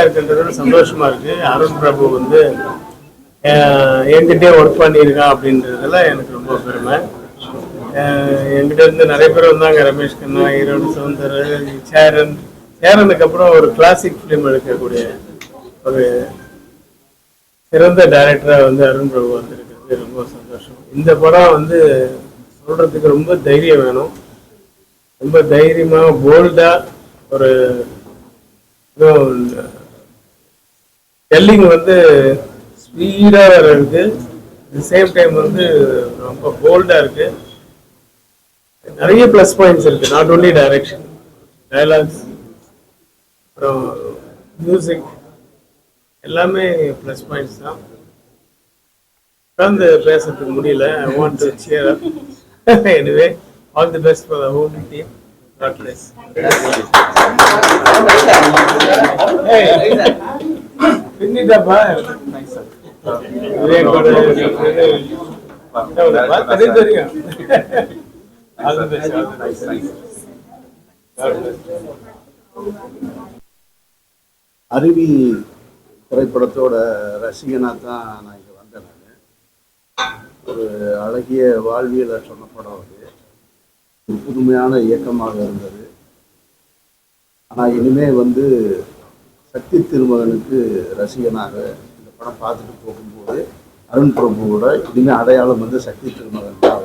இருக்கின்றது சந்தோஷமா இருக்கு. அருண் பிரபு வந்து அஹ், என்கிட்டயே ஒர்க் பண்ணியிருக்கான் அப்படின்றதுல எனக்கு ரொம்ப பெருமை. என்கிட்ட இருந்து நிறைய பேர் வந்தாங்க. ரமேஷ் கண்ணா ஈரோடு சுதந்திர சேரன். சேரனுக்கு அப்புறம் ஒரு கிளாசிக் ஃபிலிம் எடுக்கக்கூடிய ஒரு சிறந்த டைரக்டரா வந்து அருண் பிரபு வந்திருக்கிறது. ரொம்ப சந்தோஷம். இந்த படம் வந்து சொல்றதுக்கு ரொம்ப தைரியம் வேணும். ரொம்ப தைரியமா போல்டா ஒரு டெல்லிங் வந்து ஸ்பீடா இருக்கு. சேம் டைம் வந்து ரொம்ப போல்டா இருக்கு. நிறைய ப்ளஸ் பாயிண்ட்ஸ் இருக்கு. நாட் ஓன்லி டைரக்ஷன் டயலாக்ஸ் அப்புறம் மியூசிக் எல்லாமே ப்ளஸ் பாயிண்ட்ஸ் தான். உட்காந்து பேசுறதுக்கு முடியல. I want to cheer up anyway all the best for the whole team god bless Aruvi திரைப்படத்தோட ரசிகனாக தான் நான் இங்கே வந்தேன் நான். ஒரு அழகிய வாழ்வியலை சொன்ன படம் அது. ஒரு புதுமையான இயக்கமாக இருந்தது. ஆனால் இனிமே வந்து சக்தி திருமகனுக்கு ரசிகனாக இந்த படம் பார்த்துட்டு போகும்போது அருண் பிரபுவோட இனிமேல் அடையாளம் வந்து சக்தி திருமகன் தான்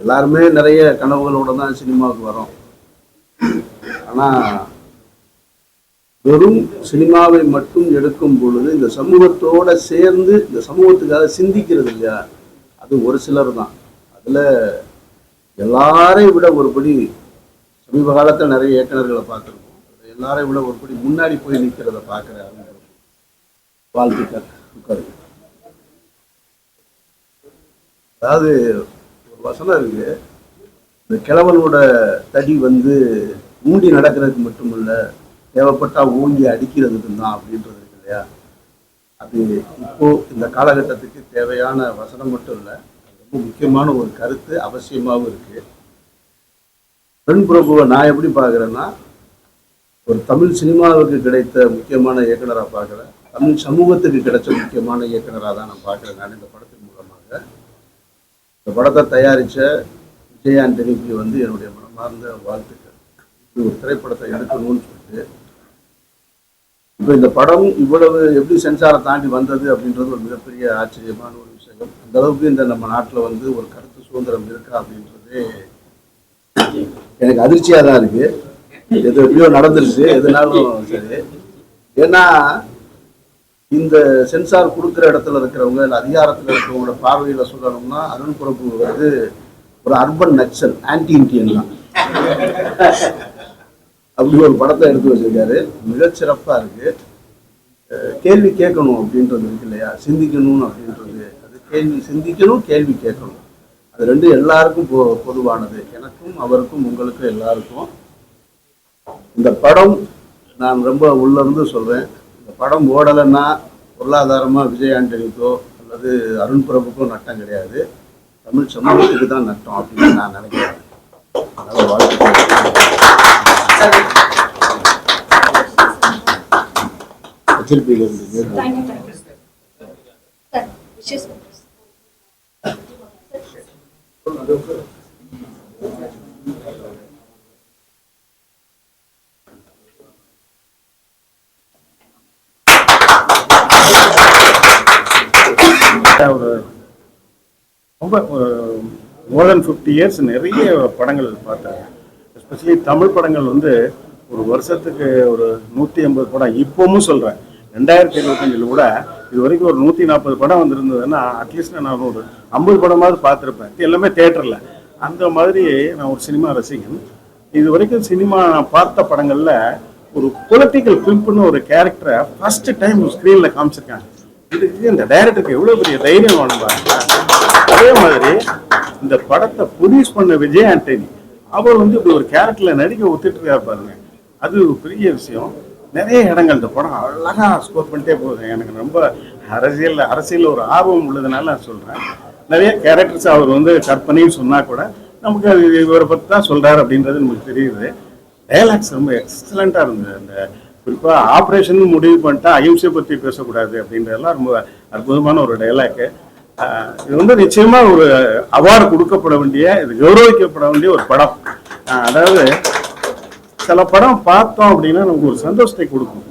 எல்லாருமே நிறைய கனவுகளோட தான் சினிமாவுக்கு வரோம். ஆனால் வெறும் சினிமாவை மட்டும் எடுக்கும் பொழுது இந்த சமூகத்தோட சேர்ந்து இந்த சமூகத்துக்காக சிந்திக்கிறது இல்லையா? அது ஒரு சிலர் தான். அதில் எல்லாரையும் விட ஒருபடி சமீப காலத்தில் நிறைய இயக்குநர்களை பார்த்துருக்கோம். எல்லாரையும் விட ஒருபடி முன்னாடி போய் நிற்கிறத பார்க்குறேன் வாழ்த்துக்கள். உட்காருங்க அதாவது ஒரு வசனம் இருக்கு. இந்த கிழவனோட தடி வந்து ஊண்டி நடக்கிறதுக்கு மட்டும் இல்லை தேவைப்பட்டா ஊங்கி அடிக்கிறதுக்கு தான் அப்படின்றது இருக்கு இல்லையா? அது இப்போ இந்த காலகட்டத்துக்கு தேவையான வசனம் மட்டும் இல்லை ரொம்ப முக்கியமான ஒரு கருத்து அவசியமாகவும் இருக்கு. பெண் பிரபுவை நான் எப்படி பார்க்குறேன்னா ஒரு தமிழ் சினிமாவுக்கு கிடைத்த முக்கியமான இயக்குனராக பார்க்குறேன். தமிழ் சமூகத்துக்கு கிடைச்ச முக்கியமான இயக்குனராக தான் நான் பார்க்குறேன். நான் இந்த படத்தின் மூலமாக. இந்த படத்தை தயாரித்த விஜய் ஆண்டனிக்கு வந்து என்னுடைய மனமார்ந்த வாழ்த்துக்கள். ஒரு திரைப்படத்தை எடுக்கணும்னு சொல்லிட்டு இப்போ இந்த படம் இவ்வளவு எப்படி சென்சாரை தாண்டி வந்தது அப்படின்றது ஒரு மிகப்பெரிய ஆச்சரியமான ஒரு விஷயம். அந்த அளவுக்கு இந்த நம்ம நாட்டில் வந்து ஒரு கருத்து சுதந்திரம் இருக்கா அப்படின்றதே எனக்கு அதிர்ச்சியாக தான் இருக்கு. எது எப்படியோ நடந்துருச்சு எதுனாலும் சரி. ஏன்னா இந்த சென்சார் கொடுக்குற இடத்துல இருக்கிறவங்க இல்லை அதிகாரத்தில் இருக்கிறவங்களோட பார்வையில் சொல்லணும்னா அருண் பிரபு வந்து ஒரு அர்பன் நக்சல் ஆன்டி இண்டியன் தான். அப்படி ஒரு படத்தை எடுத்து வச்சிருக்காரு. மிகச்சிறப்பாக இருக்கு. கேள்வி கேட்கணும் அப்படின்றது இருக்கு இல்லையா? சிந்திக்கணும் அப்படின்றது. அது கேள்வி சிந்திக்கணும் கேள்வி கேட்கணும். அது ரெண்டு எல்லாருக்கும் பொ பொதுவானது. எனக்கும் அவருக்கும் உங்களுக்கும் எல்லாருக்கும். இந்த படம் நான் ரொம்ப உள்ளிருந்து சொல்றேன். இந்த படம் ஓடலைன்னா பொருளாதாரமா விஜய் ஆண்டனிக்கோ அல்லது அருண் பிரபுக்கோ நட்டம் கிடையாது. தமிழ் சமூகத்துக்கு தான் நட்டம் அப்படின்னு நான் நினைக்கிறேன். அதனால வாழ்த்துக்கள். ஹெச்எல்பியில் ஒரு ரொம்ப மோர் தென் ஃபிஃப்டி இயர்ஸ் நிறைய படங்கள் பார்த்தேன். எஸ்பெஷலி தமிழ் படங்கள் வந்து ஒரு வருஷத்துக்கு ஒரு நூற்றி ஐம்பது படம் இப்போவும் சொல்கிறேன் ரெண்டாயிரத்தி இருபத்தஞ்சில் கூட இது வரைக்கும் ஒரு நூற்றி நாற்பது படம் வந்திருந்ததுன்னா அட்லீஸ்ட் நான் ஒரு ஐம்பது படமாவது பார்த்துருப்பேன். இது எல்லாமே தேட்டரில் அந்த மாதிரி நான் ஒரு சினிமா ரசிகன். இது வரைக்கும் சினிமா நான் பார்த்த படங்களில் ஒரு பொலிட்டிக்கல் ஃபிலிம்னு ஒரு கேரக்டரை ஃபர்ஸ்ட் டைம் ஸ்க்ரீனில் காமிச்சிருக்காங்க. இதுக்கு இந்த டைரக்டருக்கு எவ்வளோ பெரிய தைரியம் வேணும் பாருங்க. அதே மாதிரி இந்த படத்தை ப்ரொடியூஸ் பண்ண விஜய் ஆண்டனி அவர் வந்து இப்படி ஒரு கேரக்டர்ல நடிக்க ஒத்துட்டு இருக்காரு பாருங்க. அது ஒரு பெரிய விஷயம். நிறைய இடங்கள் இந்த படம் அழகா ஸ்கோர் பண்ணிட்டே போகுது. எனக்கு ரொம்ப அரசியல் அரசியல் ஒரு ஆர்வம் உள்ளதுனால நான் சொல்கிறேன் நிறைய கேரக்டர்ஸ் அவர் வந்து கற்பனையும் சொன்னால் கூட நமக்கு அது இவரை பற்றி தான் சொல்கிறார் அப்படின்றது நமக்கு தெரியுது. டைலாக்ஸ் ரொம்ப எக்ஸலண்ட்டாக இருந்தது. அந்த குறிப்பாக ஆப்ரேஷன் முடிவு பண்ணிட்டா அஹிம்சை பற்றி பேசக்கூடாது அப்படின்றதெல்லாம் ரொம்ப அற்புதமான ஒரு டைலாக்கு இது வந்து நிச்சயமாக ஒரு அவார்டு கொடுக்கப்பட வேண்டிய இது கௌரவிக்கப்பட வேண்டிய ஒரு படம். அதாவது சில படம் பார்த்தோம் அப்படின்னா நமக்கு ஒரு சந்தோஷத்தை கொடுக்கும்.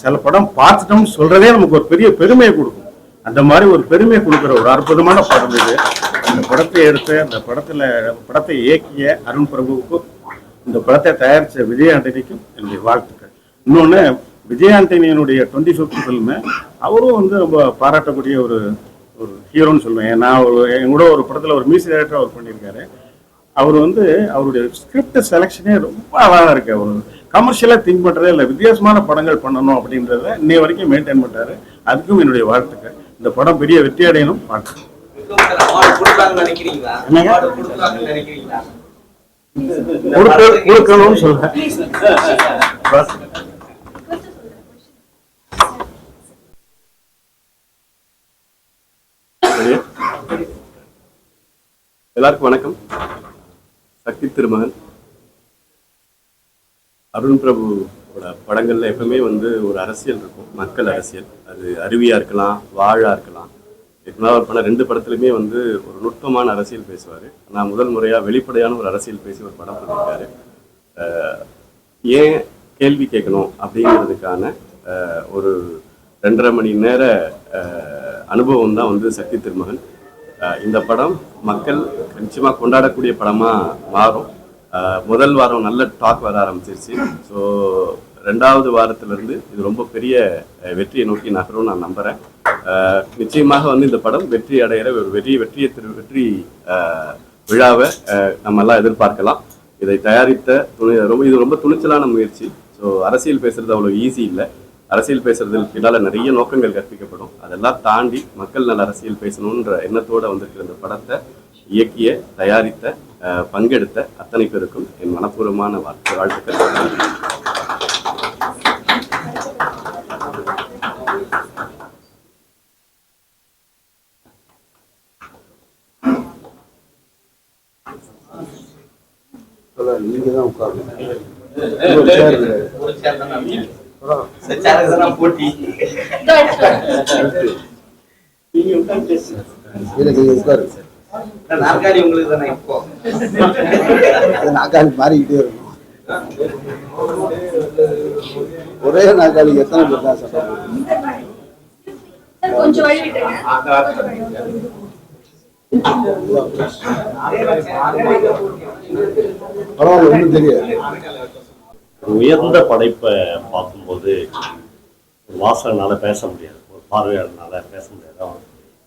சில படம் பார்த்துட்டோம்னு சொல்றதே நமக்கு ஒரு பெரிய பெருமையை கொடுக்கும். அந்த மாதிரி ஒரு பெருமையை கொடுக்குற ஒரு அற்புதமான படம் இது. அந்த படத்தை எடுத்த அந்த படத்துல படத்தை இயக்கிய அருண் பிரபுவுக்கும் இந்த படத்தை தயாரித்த விஜய் ஆண்டனிக்கும் என்னுடைய வாழ்த்துக்கள். இன்னொன்று விஜய் ஆண்டனியனுடைய டுவெண்ட்டி ஃபிஃப்த் ஃபில்மு அவரும் வந்து ரொம்ப பாராட்டக்கூடிய ஒரு ஒரு ஹீரோன்னு சொல்லுவேன். நான் ஒரு என் கூட ஒரு படத்தில் ஒரு மியூசிக் டைரக்டர் அவர் பண்ணியிருக்காரு. அவர் வந்து அவருடைய ஸ்கிரிப்ட் செலெக்ஷனே ரொம்ப அழகாக இருக்கு. அவர் கமர்ஷியலாக திங்க் பண்ணுறதே இல்லை வித்தியாசமான படங்கள் பண்ணணும் அப்படின்றத இன்னைய வரைக்கும் மெயின்டைன் பண்ணுறாரு அதுக்கும் என்னுடைய வாழ்த்துக்கள். இந்த படம் பெரிய வெற்றி அடையணும். வாழ்த்துக்கள் கொடுக்கணும்னு சொல்றேன். எல்லாருக்கும் வணக்கம். சக்தி திருமகன். அருண் பிரபுவோட படங்கள்ல எப்பவுமே வந்து ஒரு அரசியல் இருக்கும். மக்கள் அரசியல். அது அருவியா இருக்கலாம் வாழா இருக்கலாம். இதுக்கு ஒரு படம் ரெண்டு படத்துலையுமே வந்து ஒரு நுட்பமான அரசியல் பேசுவார். நான் முதல் முறையா வெளிப்படையான ஒரு அரசியல் பேசி ஒரு படம் பண்ணியிருக்காரு. ஏன் கேள்வி கேட்கணும் அப்படிங்கிறதுக்கான அஹ், ஒரு ரெண்டரை மணி நேர அஹ், அனுபவம் தான் வந்து சக்தி திருமகன். இந்த படம் மக்கள் நிச்சயமாக கொண்டாடக்கூடிய படமாக மாறும். முதல் வாரம் நல்ல டாக் வர ஆரம்பிச்சிருச்சு. ஸோ ரெண்டாவது வாரத்திலிருந்து இது ரொம்ப பெரிய வெற்றியை நோக்கி நகரும் நான் நம்புகிறேன் நிச்சயமாக வந்து இந்த படம் வெற்றி அடைகிற ஒரு வெற்றி வெற்றியை திரு வெற்றி விழாவை நம்மெல்லாம் எதிர்பார்க்கலாம். இதை தயாரித்த துணி ரொம்ப இது ரொம்ப துணிச்சலான முயற்சி. ஸோ அரசியல் பேசுறது அவ்வளோ ஈஸி இல்லை. அரசியல் பேசுறதுக்கு பின்னால நிறைய நோக்கங்கள் கற்பிக்கப்படும். அதெல்லாம் தாண்டி மக்கள் நல்ல அரசியல் பேசணுன்ற எண்ணத்தோட வந்திருக்கிற இந்த படத்தை இயக்கிய தயாரித்த பங்கெடுத்த அத்தனை பேருக்கும் என் மனப்பூர்வமான வாழ்த்து வாழ்த்துக்கள். நன்றி. நீங்க தான் உட்காரணும் நாற்காலி மாறிக்கிட்டே இருக்கும். ஒரே நாக்காளி எத்தனை பேர் தான் விட்டுருங்க பரவாயில்ல ஒன்றும் தெரியாது. உயர்ந்த படைப்பை பார்க்கும்போது ஒரு வாசகனால பேச முடியாது ஒரு பார்வையாளனால பேச முடியாது. அவன்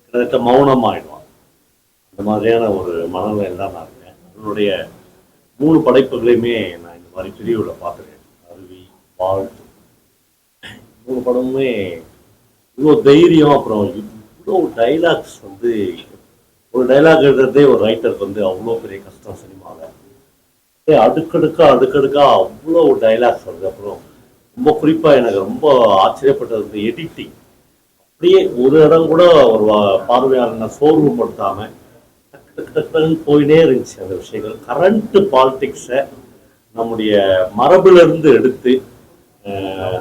கிட்டத்தட்ட மௌனமாயிடுவான். அந்த மாதிரியான ஒரு மனநிலையில் தான் நான் இருக்கேன். அவனுடைய மூணு படைப்புகளையுமே நான் இந்த மாதிரி பிரிவில் பார்த்துருக்கேன் அருவி வாழ் மூணு படமுமே இவ்வளோ தைரியம் அப்புறம் இவ்வளோ டைலாக்ஸ் வந்து ஒரு டைலாக் எழுதுறதே ஒரு ரைட்டருக்கு வந்து அவ்வளோ பெரிய கஷ்டம் சரி அடுக்கடுக்கா அடுக்கடுக்கா அவ்வளோ டைலாக்ஸ் வருது. அப்புறம் ரொம்ப குறிப்பாக எனக்கு ரொம்ப ஆச்சரியப்பட்டது இந்த எடிட்டிங் அப்படியே ஒரு இடம் கூட ஒரு வா- பார்வையாளனை சோர்வுபடுத்தாம டக்கு டக்கு டக்குன்னு போயினே இருந்துச்சு அந்த விஷயங்கள். கரண்ட்டு பாலிட்டிக்ஸை நம்முடைய மரபிலிருந்து எடுத்து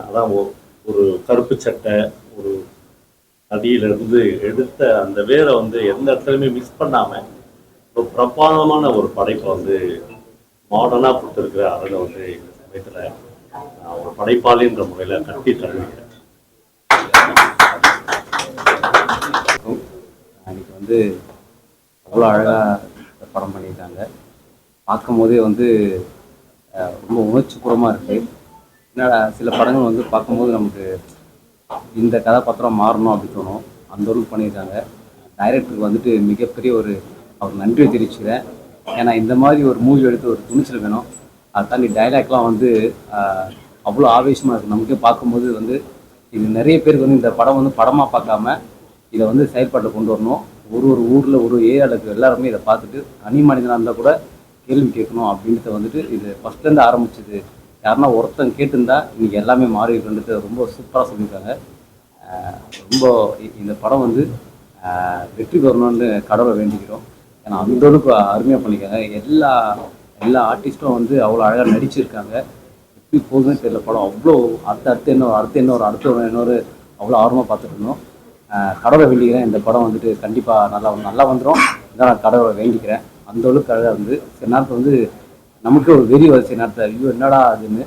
அதான் ஒரு கருப்பு சட்டை ஒரு அடியிலிருந்து எடுத்த அந்த வேரை வந்து எந்த இடத்துலையுமே மிஸ் பண்ணாமல் ஒரு பிரபாதமான ஒரு படைப்பை வந்து மாடர்னாக கொடுத்துருக்கிற அருளை வந்து எங்கள் சமயத்தில் நான் ஒரு படைப்பாளின்ற முறையில் கட்டி தழுவிக்கிறேன். அன்றைக்கி வந்து அவ்வளோ அழகாக படம் பண்ணியிருக்காங்க. பார்க்கும் போதே வந்து ரொம்ப உணர்ச்சிபூர்வமாக இருக்குது என்னடா சில படங்கள் வந்து பார்க்கும்போது நமக்கு இந்த கதாபாத்திரம் மாறணும் அப்படின்னு தோணும். அந்த அளவுக்கு பண்ணியிருக்காங்க. டைரக்டருக்கு வந்துட்டு மிகப்பெரிய ஒரு அவர் நன்றியை தெரிவிச்சுக்கிறேன். ஏன்னா இந்த மாதிரி ஒரு மூவி எடுத்து ஒரு துணிச்சல் வேணும். அதை தாண்டி டைலாக்லாம் வந்து அவ்வளோ ஆவேசமாக இருக்குது நமக்கே பார்க்கும்போது வந்து இது நிறைய பேருக்கு வந்து இந்த படம் வந்து படமாக பார்க்காம இதை வந்து செயல்பாட்டில் கொண்டு வரணும். ஒரு ஒரு ஊரில் ஒரு ஏரியாவில் எல்லாருமே இதை பார்த்துட்டு தனி மனிதனாக இருந்தால் கூட கேள்வி கேட்கணும் அப்படின்றத வந்துட்டு இது ஃபஸ்ட்லேருந்து ஆரம்பிச்சது. யாருன்னா ஒருத்தன் கேட்டிருந்தா இன்றைக்கி எல்லாமே மாறி இருக்குன்றது ரொம்ப சூப்பராக சொல்லியிருக்காங்க. ரொம்ப இந்த படம் வந்து வெற்றி பெறணும்னு கடவுளை வேண்டிக்கிறோம். ஏன்னா அந்த அளவுக்கு அருமையாக பண்ணியிருக்காங்க. எல்லா எல்லா ஆர்டிஸ்ட்டும் வந்து அவ்வளோ அழகாக நடிச்சிருக்காங்க. எப்படி போகுதுன்னு தெரியல. படம் அவ்வளோ அடுத்து அடுத்து என்ன அடுத்து இன்னொரு அடுத்து இன்னொரு அவ்வளோ ஆர்வமாக பார்த்துட்டு இருந்தோம். கடவுளை வேண்டிக்கிறேன். இந்த படம் வந்துட்டு கண்டிப்பாக நல்லா நல்லா வந்துடும் இதான் நான் கடவுளை வேண்டிக்கிறேன். அந்த அளவுக்கு அழகாக வந்து சில நேரத்தில் வந்து நமக்கு ஒரு வெறி வருது. சில நேரத்தில் ஐயோ என்னடா அதுன்னு.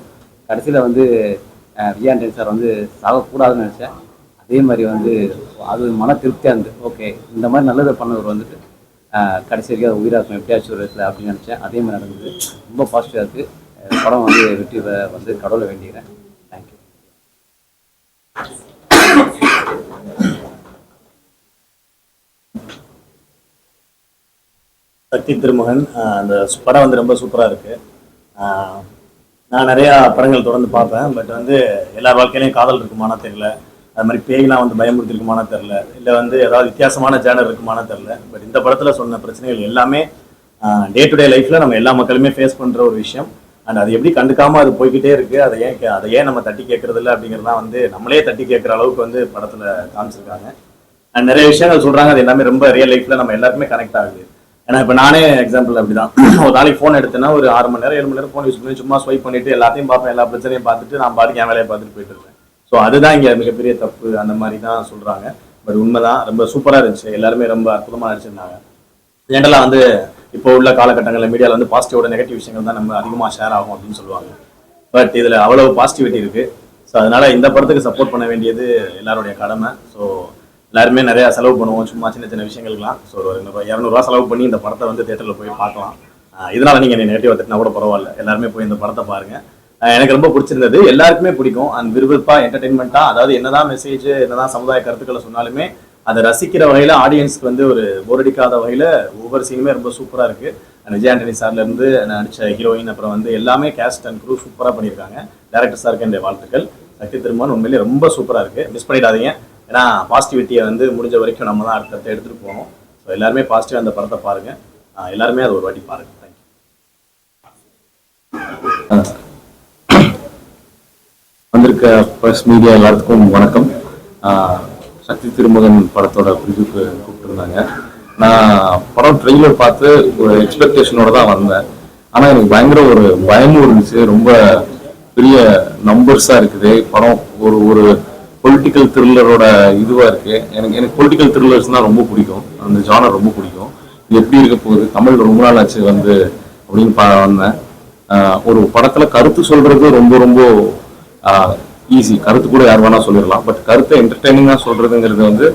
கடைசியில் வந்து விஜயாண்டன் சார் வந்து சாகக்கூடாதுன்னு நினச்சேன். அதே மாதிரி வந்து அது மன திருப்தியாக இருந்து ஓகே இந்த மாதிரி நல்லதை பண்ணவர் வந்துட்டு கடைசி வரைக்கும் அது உயிராக இருக்கும். எப்படியாச்சும் ஒரு இடத்துல அப்படின்னு நினச்சேன். அதே மாதிரி நடந்தது. ரொம்ப பாசிட்டிவாக இருக்குது படம் வந்து வெற்றி வந்து கடவுளை வேண்டிக்கிறேன். தேங்க்யூ சக்தி திருமகன் அந்த படம் வந்து ரொம்ப சூப்பராக இருக்கு. ஆஹ் நான் நிறையா படங்கள் தொடர்ந்து பார்ப்பேன். பட் வந்து எல்லார் வாழ்க்கையிலையும் காதல் இருக்குமானா தெரியல. அது மாதிரி பேய்லாம் வந்து பயமுறுத்திருக்குமானா தெரில இல்லை வந்து ஏதாவது வித்தியாசமான ஜேனர் இருக்குமானா தெரில பட் இந்த படத்தில் சொன்ன பிரச்சனைகள் எல்லாமே டே டு டே லைஃப்பில் நம்ம எல்லா மக்களுமே ஃபேஸ் பண்ணுற ஒரு விஷயம். அண்ட் அது எப்படி கண்டுக்காமல் அது போய்கிட்டே இருக்குது அதை ஏன் கே- அதை ஏன் நம்ம தட்டி கேட்கறது இல்லை அப்படிங்கிறதுலாம் வந்து நம்மளே தட்டி கேட்குற அளவுக்கு வந்து படத்தில் காமிச்சிருக்காங்க. அண்ட் நிறைய விஷயங்கள் சொல்கிறாங்க அது எல்லாமே ரொம்ப ரியல் லைஃப்பில் நம்ம எல்லாருக்குமே கனெக்ட் ஆகுது. ஏன்னா இப்போ நானே எக்ஸாம்பிள் அப்படி தான் ஒரு நாளைக்கு ஃபோன் எடுத்தேன்னா ஒரு ஆறு மணி நேரம் ஏழு மணி நேரம் ஃபோன் யூஸ் பண்ணி சும்மா ஸ்வைப் பண்ணிட்டு எல்லாத்தையும் பார்ப்பேன் எல்லா பிரச்சனையும் பார்த்துட்டு நான் பாட்டுக்கு என் வேலையை பார்த்துட்டு போயிட்டு இருக்கேன் ஸோ அதுதான் இங்கே மிகப்பெரிய தப்பு. அந்த மாதிரி தான் சொல்கிறாங்க பட் உண்மைதான் ரொம்ப சூப்பராக இருந்துச்சு. எல்லாருமே ரொம்ப அற்புதமாக நடிச்சிருந்தாங்க. ஜென்ரலாக வந்து இப்போ உள்ள காலகட்டங்களில் மீடியாவில் வந்து பாசிட்டிவோட நெகட்டிவ் விஷயங்கள் தான் நம்ம அதிகமாக ஷேர் ஆகும் அப்படின்னு சொல்லுவாங்க. பட் இதில் அவ்வளவு பாசிட்டிவிட்டி இருக்குது ஸோ அதனால் இந்த படத்துக்கு சப்போர்ட் பண்ண வேண்டியது எல்லாருடைய கடமை. ஸோ எல்லாருமே நிறையா செலவு பண்ணுவோம். சும்மா சின்ன சின்ன விஷயங்களுக்குலாம் ஸோ ஒரு இரநூறுவா செலவு பண்ணி இந்த படத்தை வந்து தேட்டரில் போய் பார்க்கலாம். இதனால் நீங்கள் நெகட்டிவ் திட்டினா கூட பரவாயில்ல. எல்லாருமே போய் இந்த படத்தை பாருங்கள் எனக்கு ரொம்ப பிடிச்சிருந்தது. எல்லாருக்குமே பிடிக்கும். அண்ட் விறுவிறுப்பா என்டர்டைன்மெண்ட்டா அதாவது என்னதான் மெசேஜ் என்னதான் சமுதாய கருத்துக்களை சொன்னாலுமே அதை ரசிக்கிற வகையில ஆடியன்ஸ்க்கு வந்து ஒரு போரடிக்காத வகையில ஒவ்வொரு சீனுமே ரொம்ப சூப்பரா இருக்கு. விஜய் ஆண்டனி சார்ல இருந்து நடிச்ச ஹீரோயின் அப்புறம் வந்து எல்லாமே கேஸ்ட் அண்ட் க்ரூ சூப்பரா பண்ணியிருக்காங்க. டேரக்டர் சாருக்கு என்னுடைய வாழ்த்துக்கள். சக்தி திருமான் உண்மையிலேயே ரொம்ப சூப்பரா இருக்கு. மிஸ் பண்ணிடாதீங்க. ஏன்னா பாசிட்டிவிட்டியை வந்து முடிஞ்ச வரைக்கும் நம்ம தான் அடுத்தடுத்து எடுத்துட்டு போகணும். ஸோ எல்லாருமே பாசிட்டிவா அந்த படத்தை பாருங்க. எல்லாருமே அதை ஒரு வாட்டி பாருங்க. தேங்க்யூ இருக்க ப்ரெஸ் மீடியா எல்லாத்துக்கும் வணக்கம். சக்தி திருமகன் படத்தோட ப்ரிவியூக்கு கூப்பிட்டுருந்தாங்க. நான் படம் ட்ரெய்லர் பார்த்து ஒரு எக்ஸ்பெக்டேஷனோட தான் வந்தேன். ஆனால் எனக்கு பயங்கர ஒரு பயமும் இருந்துச்சு. ரொம்ப பெரிய நம்பர்ஸாக இருக்குது. படம் ஒரு ஒரு பொலிட்டிக்கல் த்ரில்லரோட இதுவாக இருக்குது எனக்கு எனக்கு பொலிட்டிக்கல் த்ரில்லர்ஸ்னால் ரொம்ப பிடிக்கும். அந்த ஜானர் ரொம்ப பிடிக்கும். இது எப்படி இருக்க போகுது? தமிழ் ரொம்ப நாள் ஆச்சு வந்து அப்படின்னு பா வந்தேன். ஒரு படத்துல கருத்து சொல்றது ரொம்ப ரொம்ப ஈஸி கருத்து கூட யார் வேணா சொல்லிடலாம். பட் கருத்தை என்டர்டைனிங்காக சொல்றதுங்கிறது வந்து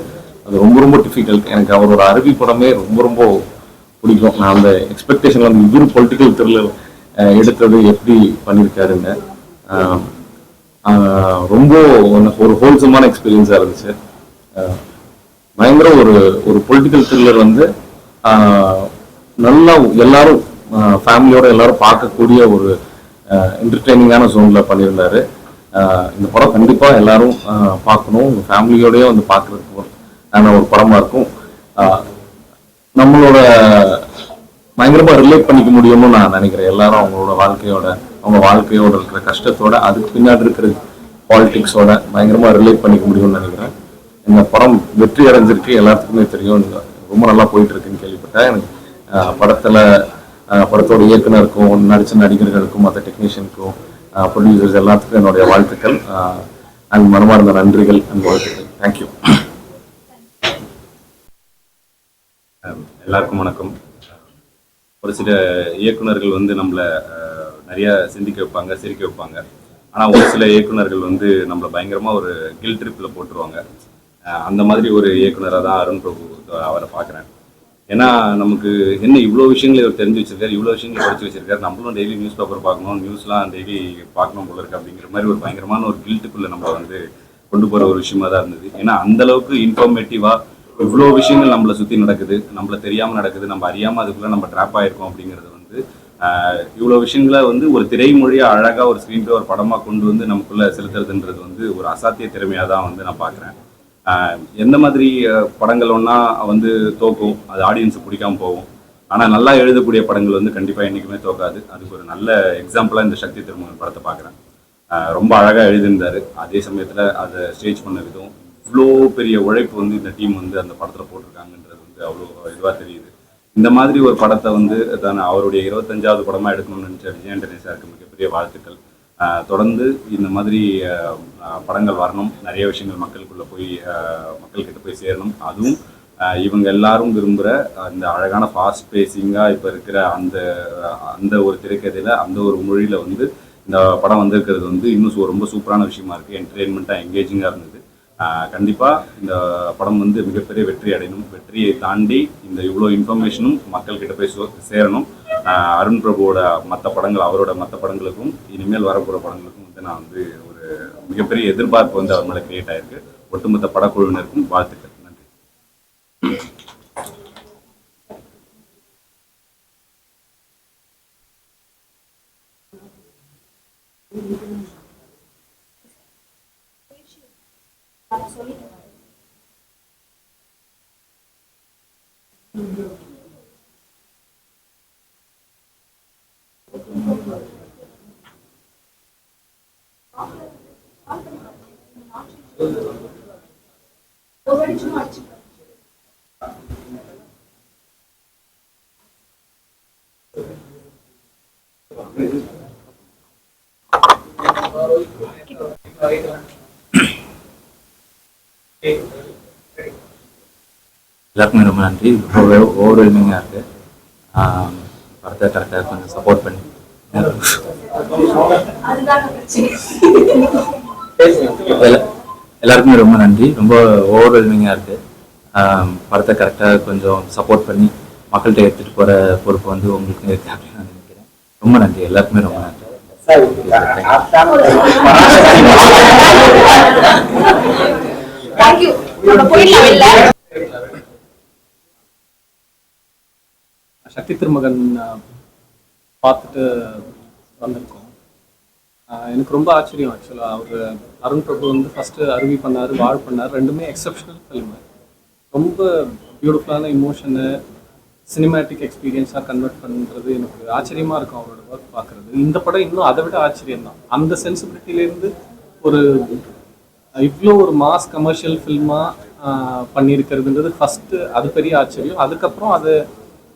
அது ரொம்ப ரொம்ப டிஃபிகல்ட் எனக்கு அவரோட அருவி படமே ரொம்ப ரொம்ப பிடிக்கும். நான் அந்த எக்ஸ்பெக்டேஷன் வந்து இவரு பொலிட்டிக்கல் த்ரில்லர் எடுத்தது எப்படி பண்ணியிருக்காருன்னு. ரொம்ப ஒரு ஹோல்சமான எக்ஸ்பீரியன்ஸாக இருந்துச்சு. பயங்கர ஒரு ஒரு பொலிட்டிக்கல் த்ரில்லர் வந்து நல்லா எல்லாரும் ஃபேமிலியோட எல்லாரும் பார்க்கக்கூடிய ஒரு என்டர்டெய்னிங்கான ஜோனில் பண்ணியிருந்தாரு. இந்த படம் கண்டிப்பாக எல்லாரும் பார்க்கணும். உங்கள் ஃபேமிலியோடய வந்து பார்க்குறதுக்கு ஆன ஒரு படமாக இருக்கும். நம்மளோட பயங்கரமாக ரிலேட் பண்ணிக்க முடியும்னு நான் நினைக்கிறேன். எல்லாரும் அவங்களோட வாழ்க்கையோட அவங்க வாழ்க்கையோட இருக்கிற கஷ்டத்தோட அதுக்கு பின்னாடி இருக்கிற பாலிடிக்ஸோட பயங்கரமாக ரிலேட் பண்ணிக்க முடியும்னு நினைக்கிறேன். இந்த படம் வெற்றி அடைஞ்சிருக்கு. எல்லாத்துக்குமே தெரியும். ரொம்ப நல்லா போயிட்டு இருக்குன்னு கேள்விப்பட்டேன். எனக்கு படத்தில் படத்தோட இயக்குனருக்கும் நடிச்ச நடிகர்களுக்கும் மற்ற டெக்னீஷியனுக்கும் ப்ரொடியூசர்ஸ் எல்லாத்துக்கும் என்னுடைய வாழ்த்துக்கள். அண்ட் மனமார்ந்த நன்றிகள் அண்ட் வாழ்த்துக்கள். தேங்க்யூ எல்லாருக்கும் வணக்கம். ஒரு சில இயக்குனர்கள் வந்து நம்மளை அஹ், நிறைய சிந்திக்க வைப்பாங்க சிரிக்க வைப்பாங்க. ஆனால் ஒரு சில இயக்குனர்கள் வந்து நம்மளை பயங்கரமாக ஒரு கில் ட்ரிப்பில் போட்டுருவாங்க. அஹ், அந்த மாதிரி ஒரு இயக்குனராக தான் அருண் பிரபு அவரை பார்க்குறேன். ஏன்னா நமக்கு என்ன இவ்வளோ விஷயங்களை இவர் தெரிஞ்சு வச்சிருக்காரு இவ்வளோ விஷயங்களை படிச்சு வச்சிருக்காரு நம்மளும் டெய்லி நியூஸ் பேப்பர் பார்க்கணும் நியூஸ்லாம் டெய்லி பார்க்கணும் போல இருக்கு அப்படிங்கிற மாதிரி ஒரு பயங்கரமான ஒரு கில்ட்டுக்குள்ளே நம்ம வந்து கொண்டு போகிற ஒரு விஷயமா தான் இருந்தது. ஏன்னா அந்த அளவுக்கு இன்ஃபர்மேட்டிவாக இவ்வளோ விஷயங்கள் நம்மளை சுற்றி நடக்குது நம்மள தெரியாமல் நடக்குது நம்ம அறியாமல் அதுக்குள்ளே நம்ம ட்ராப் ஆயிருக்கோம் அப்படிங்கிறது வந்து இவ்வளோ விஷயங்களை வந்து ஒரு திரைமொழியாக அழகாக ஒரு ஸ்க்ரீன் ஒரு படமாக கொண்டு வந்து நமக்குள்ளே செலுத்துறதுன்றது வந்து ஒரு அசாத்திய திறமையாக தான் வந்து நான் பார்க்குறேன். எந்த மாதிரி படங்கள் ஒன்றா வந்து தோக்கும்? அது ஆடியன்ஸுக்கு பிடிக்காம போகும். ஆனால் நல்லா எழுதக்கூடிய படங்கள் வந்து கண்டிப்பாக என்றைக்குமே தோக்காது. அதுக்கு ஒரு நல்ல எக்ஸாம்பிளாக இந்த சக்தி திருமகன் படத்தை பார்க்குறேன் ரொம்ப அழகாக எழுதியிருந்தாரு. அதே சமயத்தில் அதை ஸ்டேஜ் பண்ண விதம் இவ்வளோ பெரிய உழைப்பு வந்து இந்த டீம் வந்து அந்த படத்தில் போட்டிருக்காங்கன்றது வந்து அவ்வளோ இதுவாக தெரியுது. இந்த மாதிரி ஒரு படத்தை வந்து தான் அவருடைய இருபத்தஞ்சாவது படமாக எடுக்கணும்னு நினச்ச விஜய் சாருக்கு மிகப்பெரிய வாழ்த்துக்கள். தொடர்ந்து இந்த மாதிரி படங்கள் வரணும். நிறைய விஷயங்கள் மக்களுக்குள்ளே போய் மக்கள்கிட்ட போய் சேரணும். அதுவும் இவங்க எல்லாரும் விரும்புகிற அந்த அழகான ஃபாஸ்ட் பேசிங்காக இப்போ இருக்கிற அந்த அந்த ஒரு திரைக்கதையில் அந்த ஒரு மொழியில் வந்து இந்த படம் வந்திருக்கிறது வந்து இன்னும் ரொம்ப சூப்பரான விஷயமா இருக்குது என்டர்டெயின்மெண்ட்டாக எங்கேஜிங்காக இருந்தது. கண்டிப்பாக இந்த படம் வந்து மிகப்பெரிய வெற்றி அடையணும். வெற்றியை தாண்டி இந்த இவ்வளோ இன்ஃபர்மேஷனும் மக்கள்கிட்ட போய் சோ- சேரணும். அருண் பிரபுவோட மற்ற படங்கள் அவரோட மற்ற படங்களுக்கும் இனிமேல் வரப்போகிற படங்களுக்கும் வந்து நான் வந்து ஒரு மிகப்பெரிய எதிர்பார்ப்பு வந்து அவர் மேலே கிரியேட் ஆயிருக்கு. ஒட்டுமொத்த படக்குழுவினருக்கும் வாழ்த்துக்கள். எல்லாருக்குமே ரொம்ப நன்றி. ஓவர்வெல்மிங்காக இருக்குது படத்தை கரெக்டாக கொஞ்சம் சப்போர்ட் பண்ணி. அதுதான் எல்லாருக்குமே ரொம்ப நன்றி. ரொம்ப ஓவர்வெல்மிங்காக இருக்குது படத்தை கரெக்டாக கொஞ்சம் சப்போர்ட் பண்ணி மக்கள்கிட்ட எடுத்துகிட்டு போகிற பொறுப்பு வந்து உங்களுக்கு இருக்கு அப்படின்னு நான் நினைக்கிறேன். ரொம்ப நன்றி. எல்லாருக்குமே ரொம்ப நன்றி. சக்தி திருமகன் பார்த்துட்டு வந்திருக்கோம். எனக்கு ரொம்ப ஆச்சரியம் ஆக்சுவலாக அவர் அருண் பிரபு வந்து ஃபஸ்ட்டு அருவி பண்ணார் வாழ் பண்ணார். ரெண்டுமே எக்ஸப்ஷனல் ஃபிலிம் ரொம்ப பியூட்டிஃபுல்லான இமோஷனு சினிமேட்டிக் எக்ஸ்பீரியன்ஸாக கன்வெர்ட் பண்ணுறது எனக்கு ஆச்சரியமாக இருக்கும் அவரோட ஒர்க் பார்க்குறது. இந்த படம் இன்னும் அதை விட ஆச்சரியம் தான் அந்த சென்சிபிலிட்டிலேருந்து ஒரு இவ்வளோ ஒரு மாஸ் கமர்ஷியல் ஃபில்மாக பண்ணியிருக்கிறதுன்றது ஃபஸ்ட்டு அது பெரிய ஆச்சரியம். அதுக்கப்புறம் அது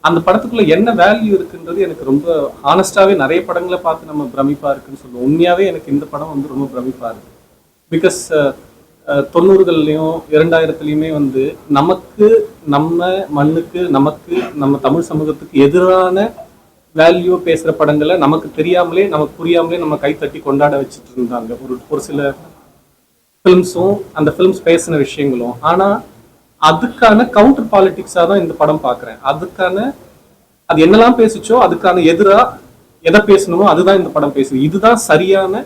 அந்த படத்துக்குள்ள என்ன வேல்யூ இருக்குன்றது எனக்கு ரொம்ப ஆனஸ்டாவே நிறைய படங்களை பார்த்து நம்ம பிரமிப்பா இருக்குன்னு சொல்லுவோம். உண்மையாகவே எனக்கு இந்த படம் வந்து ரொம்ப பிரமிப்பா இருக்கு. பிகாஸ் தொண்ணூறுகள்லையும் இரண்டாயிரத்துலையுமே வந்து நமக்கு நம்ம மண்ணுக்கு நமக்கு நம்ம தமிழ் சமூகத்துக்கு எதிரான வேல்யூ பேசுகிற படங்களை நமக்கு தெரியாமலே நமக்கு புரியாமலே நம்ம கைத்தட்டி கொண்டாட வச்சுட்டு இருந்தாங்க. ஒரு ஒரு சில ஃபிலிம்ஸும் அந்த ஃபிலிம்ஸ் பேசின விஷயங்களும். ஆனால் அதுக்கான கவுண்டர் பாலிட்டிக்ஸாக தான் இந்த படம் பார்க்குறேன். அதுக்கான அது என்னெல்லாம் பேசுச்சோ அதுக்கான எதிராக எதை பேசணுமோ அதுதான் இந்த படம் பேசுது. இதுதான் சரியான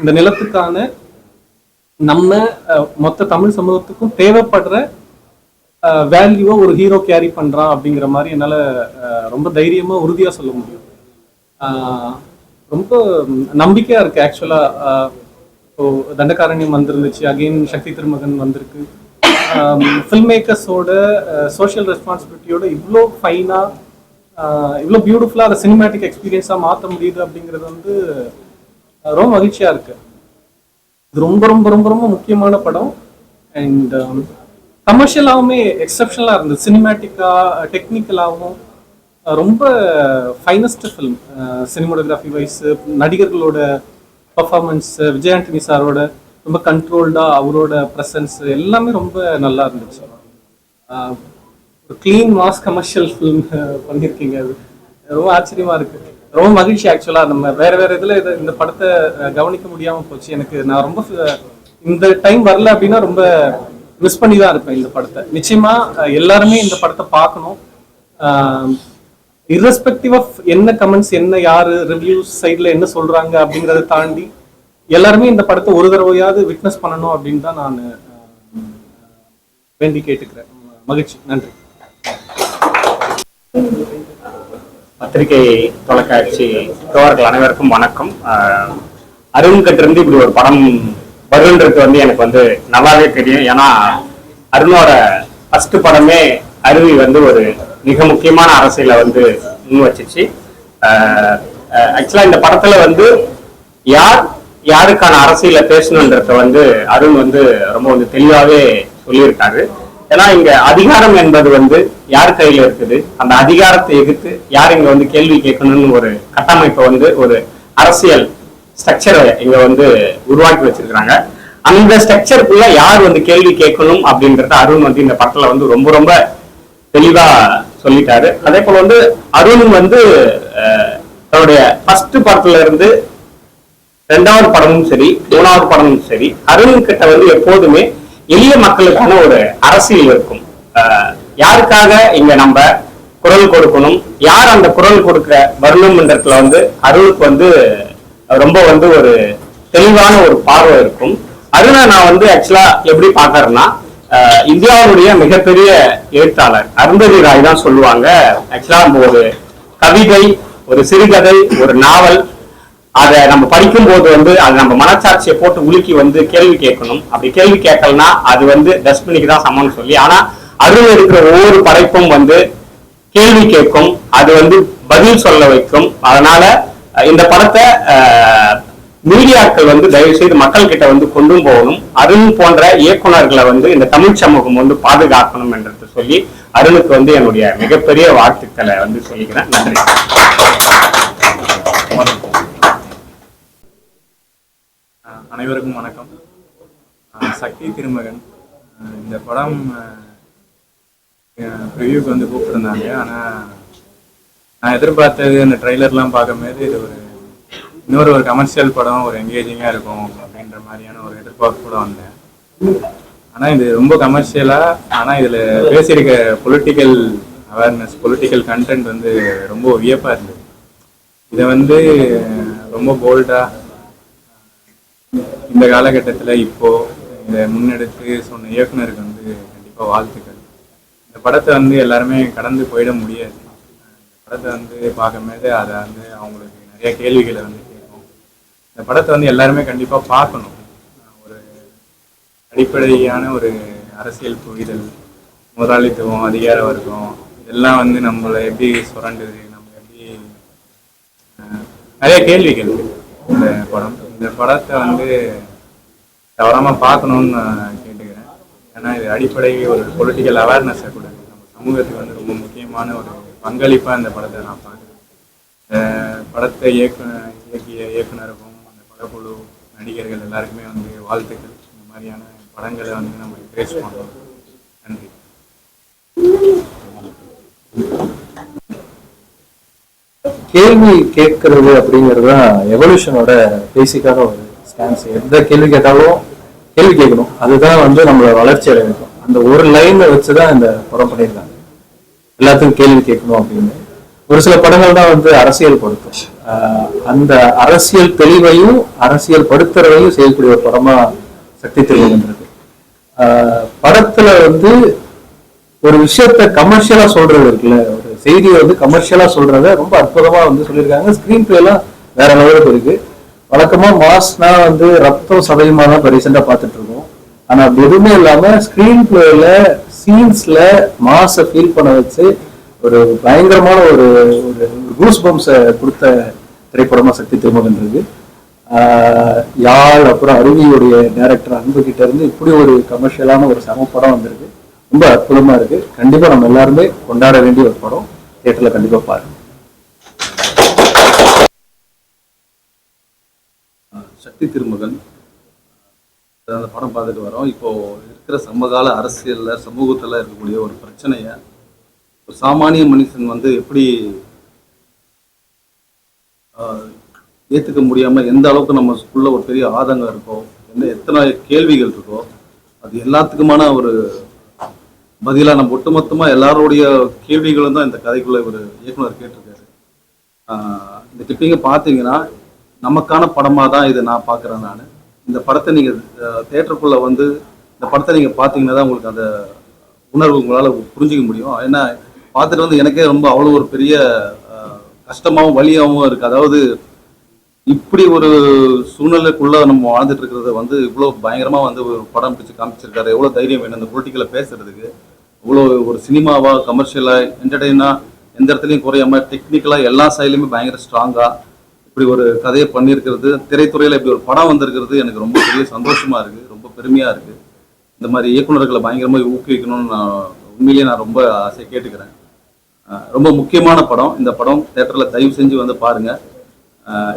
இந்த நிலத்துக்கான நம்ம மொத்த தமிழ் சமூகத்துக்கும் தேவைப்படுற வேல்யூவை ஒரு ஹீரோ கேரி பண்ணுறான் அப்படிங்கிற மாதிரி என்னால் ரொம்ப தைரியமாக உறுதியாக சொல்ல முடியும். ரொம்ப நம்பிக்கையாக இருக்குது ஆக்சுவலாக இப்போ தண்டகாரண்யம் வந்திருந்துச்சு. அகைன் சக்தி திருமகன் வந்திருக்கு. ஃபில்ம் மேக்கர்ஸோட சோஷியல் ரெஸ்பான்சிபிலிட்டியோட இவ்வளோ ஃபைனாக இவ்வளோ பியூட்டிஃபுல்லாக அதை சினிமேட்டிக் எக்ஸ்பீரியன்ஸாக மாற்ற முடியுது அப்படிங்கிறது வந்து uh, ரொம்ப மகிழ்ச்சியா இருக்கு. இது ரொம்ப ரொம்ப ரொம்ப ரொம்ப முக்கியமான படம். அண்ட் கமர்ஷியலாகவுமே எக்ஸப்ஷனலாக இருந்தது. சினிமேட்டிக்காக டெக்னிக்கலாகவும் uh, uh, ரொம்ப ஃபைனஸ்ட் ஃபில்ம் சினிமோட்டோகிராஃபி வைஸ் நடிகர்களோட பர்ஃபார்மன்ஸ் விஜய் ஆண்டனி சாரோட ரொம்ப கண்ட்ரோல்டாக அவரோட ப்ரெசன்ஸ் எல்லாமே ரொம்ப நல்லா இருந்துச்சு. ஒரு க்ளீன் மாஸ் கமர்ஷியல் ஃபிலிம் பண்ணியிருக்கீங்க அது. ரொம்ப ஆச்சரியமாக இருக்குது ரொம்ப மகிழ்ச்சி ஆக்சுவலாக நம்ம வேறு வேறு இதில் இது இந்த படத்தை கவனிக்க முடியாமல் போச்சு. எனக்கு நான் ரொம்ப இந்த டைம் வரல அப்படின்னா ரொம்ப மிஸ் பண்ணி தான் இருப்பேன் இந்த படத்தை. நிச்சயமாக எல்லாருமே இந்த படத்தை பார்க்கணும். இர்ரெஸ்பெக்டிவ் ஆஃப் என்ன கமெண்ட்ஸ் என்ன யாரு ரிவ்யூஸ் சைடில் என்ன சொல்கிறாங்க அப்படிங்கிறத தாண்டி எல்லாருமே இந்த படத்தை ஒரு தடவையாவது விட்னஸ் பண்ணணும் அப்படின்னு தான் நான் வேண்டி கேட்டுக்கிறேன். மகிழ்ச்சி. நன்றி. பத்திரிகை தொலைக்காட்சி தோழர்கள் அனைவருக்கும் வணக்கம். அருண் கிட்ட இப்படி ஒரு படம் வருன்றது வந்து எனக்கு வந்து நல்லாவே தெரியும். ஏன்னா அருணோட ஃபர்ஸ்ட் படமே அருவி வந்து ஒரு மிக முக்கியமான அரசியலை வந்து முன் வச்சுச்சு ஆக்சுவலா இந்த படத்துல வந்து யார் யாருக்கான அரசியல பேசணுன்றத வந்து அருண் வந்து ரொம்ப வந்து தெளிவாவே சொல்லியிருக்காரு. ஏன்னா இங்க அதிகாரம் என்பது வந்து யார் கையில இருக்குது? அந்த அதிகாரத்தை எதிர்த்து யார் இங்க வந்து கேள்வி கேட்கணும்னு ஒரு கட்டமைப்பை வந்து ஒரு அரசியல் ஸ்ட்ரக்சரை இங்க வந்து உருவாக்கி வச்சிருக்கிறாங்க. அந்த ஸ்ட்ரக்சருக்குள்ள யார் வந்து கேள்வி கேட்கணும் அப்படின்றத அருண் வந்து இந்த படத்துல வந்து ரொம்ப ரொம்ப தெளிவா சொல்லிட்டாரு. அதே போல வந்து அருண் வந்து தன்னுடைய ஃபர்ஸ்ட் படத்துல இருந்து ரெண்டாவது படமும் சரி மூணாவது படமும் சரி அருண் கிட்ட வந்து எப்போதுமே எளிய மக்களுக்கான ஒரு அரசியல் இருக்கும். அஹ், யாருக்காக இங்க நம்ம குரல் கொடுக்கணும் யார் அந்த குரல் கொடுக்க வரணும்ன்றதுல வந்து அருளுக்கு வந்து ரொம்ப வந்து ஒரு தெளிவான ஒரு பார்வை இருக்கும். அருணை நான் வந்து ஆக்சுவலா எப்படி பாக்குறேன்னா இந்தியாவுடைய மிகப்பெரிய எழுத்தாளர் அருந்ததி ராய் தான் சொல்லுவாங்க. ஆக்சுவலா நம்ம ஒரு கவிதை ஒரு சிறுகதை ஒரு நாவல் அதை நம்ம படிக்கும் போது வந்து அது நம்ம மனசாட்சியை போட்டு உலுக்கி வந்து கேள்வி கேட்கணும். அப்படி கேள்வி கேட்கலனா அது வந்து டஸ்ட்பினுக்கு தான் சமம்னு சொல்லி ஆனா அருள் இருக்கிற ஒவ்வொரு படைப்பும் வந்து கேள்வி கேட்கும் அது வந்து பதில் சொல்ல வைக்கும். அதனால இந்த படத்தை மீடியாக்கள் வந்து தயவு செய்து மக்கள் கிட்ட வந்து கொண்டு போகணும். அருண் போன்ற இயக்குனர்களை வந்து இந்த தமிழ் சமூகம் வந்து பாதுகாக்கணும் என்றது சொல்லி அருணுக்கு வந்து என்னுடைய மிகப்பெரிய வாழ்த்துக்களை வந்து சொல்லிக்கிறேன். நன்றி. அனைவருக்கும் வணக்கம். சக்தி திருமகன் இந்த படம் ரிவ்யூக்கு வந்து கூப்பிட்டுருந்தாங்க. ஆனால் நான் எதிர்பார்த்தது அந்த ட்ரெய்லர்லாம் பார்க்கும்போது இது ஒரு இன்னொரு ஒரு கமர்ஷியல் படம் ஒரு என்கேஜிங்காக இருக்கும் அப்படின்ற மாதிரியான ஒரு எதிர்பார்ப்போட வந்தேன். ஆனால் இது ரொம்ப கமர்ஷியலாக ஆனால் இதில் பேசியிருக்க பொலிட்டிக்கல் அவேர்னஸ் பொலிட்டிக்கல் கண்டென்ட் வந்து ரொம்ப வியப்பாக இருந்தது. இதை வந்து ரொம்ப போல்டாக இந்த காலகட்டத்தில் இப்போ இந்த முன்னெடுத்து சொன்ன இயக்குனருக்கு வந்து கண்டிப்பாக வாழ்த்துக்கள். இந்த படத்தை வந்து எல்லாருமே கடந்து போயிட முடியாது. இந்த படத்தை வந்து பார்க்கும்போது அதை வந்து அவங்களுக்கு நிறைய கேள்விகளை வந்து கேட்கும். இந்த படத்தை வந்து எல்லாருமே கண்டிப்பாக பார்க்கணும். ஒரு அடிப்படையான ஒரு அரசியல் புரிதல் முதலாளித்துவம் அதிகார வர்க்கம் இதெல்லாம் வந்து நம்மளை எப்படி சுரண்டுது நம்ம எப்படி நிறைய கேள்விகள் இந்த படம். இந்த படத்தை வந்து தவறாம பார்க்கணும்னு நான் கேட்டுக்கிறேன். ஏன்னா இது அடிப்படை ஒரு பொலிட்டிக்கல் அவேர்னஸை கூட நம்ம சமூகத்துக்கு வந்து ரொம்ப முக்கியமான ஒரு பங்களிப்பாக இந்த படத்தை நான் பார்க்குறேன். படத்தை இயக்கு இயக்கிய இயக்குனருக்கும் அந்த படக்குழு நடிகர்கள் எல்லாருக்குமே வந்து வாழ்த்துக்கள். இந்த மாதிரியான படங்களை வந்து நம்ம என்கரேஜ் பண்ணுறோம் நன்றி. கேள்வி கேட்கறது அப்படிங்கிறது தான் எவல்யூஷனோட பேசிக்கான ஒரு ஸ்டான்ஸ் எந்த கேள்வி கேட்டாலும் கேள்வி கேட்கணும். அதுதான் வந்து நம்மளை வளர்ச்சி அடைய வைக்கும் அந்த ஒரு லைனை வச்சு தான் இந்த படம் பண்ணியிருக்காங்க. எல்லாத்துக்கும் கேள்வி கேட்கணும் அப்படின்னு. ஒரு சில படங்கள் தான் வந்து அரசியல் படுத்தும். ஆஹ் அந்த அரசியல் தெளிவையும் அரசியல் படுத்துறதையும் செய்யக்கூடிய ஒரு படமா சக்தி தெரிவிக்கின்றது ஆஹ் படத்துல வந்து ஒரு விஷயத்த கமர்ஷியலா சொல்றது இருக்குல்ல செய்தியை வந்து கமர்ஷியலாக சொல்கிறத ரொம்ப அற்புதமாக வந்து சொல்லியிருக்காங்க. ஸ்க்ரீன் பிளேலாம் வேற லெவலுக்கு இருக்குது வழக்கமாக மாஸ்னா வந்து ரத்தம் சதவீதமாக தான் இப்போ ரீசெண்டாக பார்த்துட்டு இருக்கோம். ஆனா அப்படி எதுவுமே இல்லாமல் ஸ்க்ரீன் பிளேயில் சீன்ஸில் மாஸை ஃபீல் பண்ண வச்சு ஒரு பயங்கரமான ஒரு ஒரு கூஸ் பம்ஸை கொடுத்த திரைப்படமாக சக்தி திருமகன் இருக்கு. யாழ் அப்புறம் அருவியுடைய டேரக்டர் அன்பு கிட்ட இருந்து இப்படி ஒரு கமர்ஷியலான ஒரு சம படம் வந்திருக்கு. ரொம்ப அற்புதமாக இருக்குது கண்டிப்பாக நம்ம எல்லாருமே கொண்டாட வேண்டிய ஒரு படம். தியேட்டர்ல கண்டிப்பா பாருங்க. சக்தி திருமகன் அந்த படம் பார்த்துட்டு வரோம். இப்போ இருக்கிற சமகால அரசியல்ல சமூகத்துல இருக்கக்கூடிய ஒரு பிரச்சனைய ஒரு சாமானிய மனுஷன் வந்து எப்படி ஆஹ், ஏத்துக்க முடியாம எந்த அளவுக்கு நம்ம நமக்குள்ள ஒரு பெரிய ஆதங்கம் இருக்கோ என்ன எத்தனை கேள்விகள் இருக்கோ அது எல்லாத்துக்குமான ஒரு பதிலா நம்ம ஒட்டுமொத்தமாக எல்லாருடைய கேள்விகளும் தான் இந்த கதைக்குள்ள ஒரு இயக்குனர் கேட்டிருக்காரு. இந்த கிளிப்பிங்கை பார்த்தீங்கன்னா நமக்கான படமாக தான் இதை நான் பார்க்குறேன் நான். இந்த படத்தை நீங்கள் தேட்டருக்குள்ளே வந்து இந்த படத்தை நீங்கள் பார்த்தீங்கன்னா தான் உங்களுக்கு அந்த உணர்வு உங்களால் புரிஞ்சிக்க முடியும். ஏன்னா பார்த்துட்டு வந்து எனக்கே ரொம்ப அவ்வளோ ஒரு பெரிய கஷ்டமாகவும் கஷ்டமாவும் இருக்குது அதாவது இப்படி ஒரு சூழ்நிலைக்குள்ள நம்ம வாழ்ந்துட்டு இருக்கிறத வந்து இவ்வளோ பயங்கரமா வந்து ஒரு படம் பிடிச்சி காமிச்சிருக்காரு. எவ்வளோ தைரியம் வேணும் இந்த பொலிட்டிக்கலை பேசுறதுக்கு. இவ்வளோ ஒரு சினிமாவா கமர்ஷியலா என்டர்டெயினாக எந்த இடத்துலையும் குறையாம டெக்னிக்கலாக எல்லா சைட்லையுமே பயங்கர ஸ்ட்ராங்காக இப்படி ஒரு கதையை பண்ணியிருக்கிறது திரைத்துறையில் இப்படி ஒரு படம் வந்திருக்கிறது எனக்கு ரொம்ப பெரிய சந்தோஷமா இருக்கு ரொம்ப பெருமையா இருக்கு. இந்த மாதிரி இயக்குனர்களை பயங்கரமா ஊக்குவிக்கணும்னு நான் உண்மையிலேயே நான் ரொம்ப ஆசையை கேட்டுக்கிறேன். ரொம்ப முக்கியமான படம். இந்த படம் தேட்டரில் தயவு செஞ்சு வந்து பாருங்க.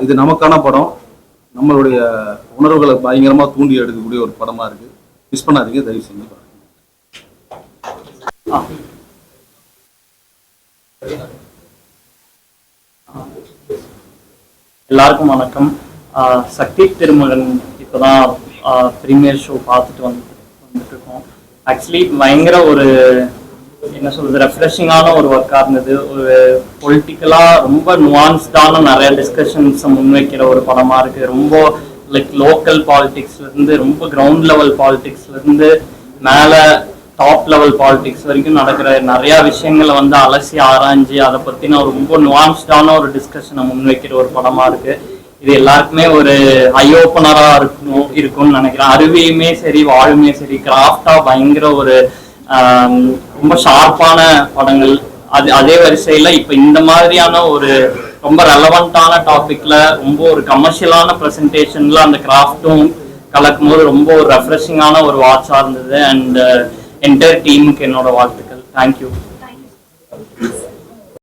இது நமக்கான படம். நம்மளுடைய உணர்வுகளை பயங்கரமாக தூண்டி எடுக்கக்கூடிய ஒரு படமாக இருக்குது மிஸ் பண்ணாதீங்க தயவு செஞ்சு. பாருங்க. எல்லாருக்கும் வணக்கம். ஆஹ் சக்தி திருமகன் இப்போதான் ப்ரீமியர் ஷோ பார்த்துட்டு வந்து வந்துட்டு இருக்கோம் ஆக்சுவலி பயங்கர ஒரு என்ன சொல்றது ரெஃப்ரெஷிங்கான ஒரு ஒர்க்காக இருந்தது. ஒரு பொலிட்டிக்கலாக ரொம்ப நுவான்ஸ்டான நிறைய டிஸ்கஷன்ஸை முன்வைக்கிற ஒரு படமாக இருக்குது ரொம்ப லைக் லோக்கல் பாலிடிக்ஸ்லேருந்து ரொம்ப கிரவுண்ட் லெவல் பாலிடிக்ஸ்லேருந்து மேலே டாப் லெவல் பாலிடிக்ஸ் வரைக்கும் நடக்கிற நிறைய விஷயங்களை வந்து அலசி ஆராய்ஞ்சு அதை பற்றின ஒரு ரொம்ப நுவான்ஸ்டான ஒரு டிஸ்கஷனை முன்வைக்கிற ஒரு படமாக இருக்கு. இது எல்லாருக்குமே ஒரு ஐ ஓப்பனராக இருக்கணும் இருக்கும்னு நினைக்கிறேன். அருவியுமே சரி வாழுமே சரி கிராஃப்டாக பயங்கர ஒரு ரொம்ப ஷார்ப்பான படங்கள். அது அதே வரிசையில் இப்போ இந்த மாதிரியான ஒரு ரொம்ப ரெலவெண்ட்டான டாப்பிக்கில் ரொம்ப ஒரு கமர்ஷியலான ப்ரெசன்டேஷனில் அந்த கிராஃப்ட்டும் கலக்கும் போது ரொம்ப ஒரு ரெஃப்ரெஷிங்கான ஒரு வாட்சாக இருந்தது. அண்ட் என்டையர் டீமுக்கு என்னோட வாழ்த்துக்கள் தேங்க்யூ